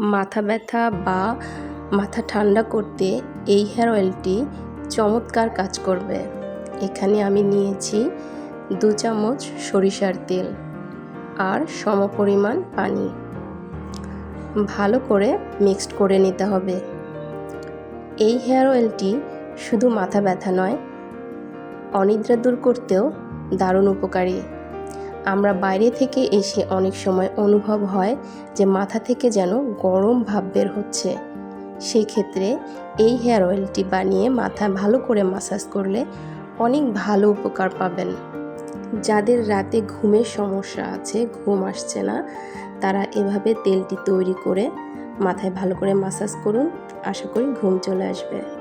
মাথা ব্যথা বা মাথা ঠান্ডা করতে এই হেয়ার অয়েলটি চমৎকার কাজ করবে। এখানে আমি নিয়েছি দু চামচ সরিষার তেল আর সমপরিমাণ পানি। ভালো করে মিক্সড করে নিতে হবে। এই হেয়ার অয়েলটি শুধু মাথা ব্যথা নয়, অনিদ্রা দূর করতেও দারুণ উপকারী। আমরা বাইরে থেকে এসে অনেক সময় অনুভব হয় যে মাথা থেকে যেন গরম ভাব বের হচ্ছে। সেই ক্ষেত্রে এই হেয়ার অয়েলটি বানিয়ে মাথা ভালো করে মাসাজ করলে অনেক ভালো উপকার পাবেন। যাদের রাতে ঘুমের সমস্যা আছে, ঘুম আসছে না, তারা এভাবে তেলটি তৈরি করে মাথায় ভালো করে মাসাজ করুন। আশা করি ঘুম চলে আসবে।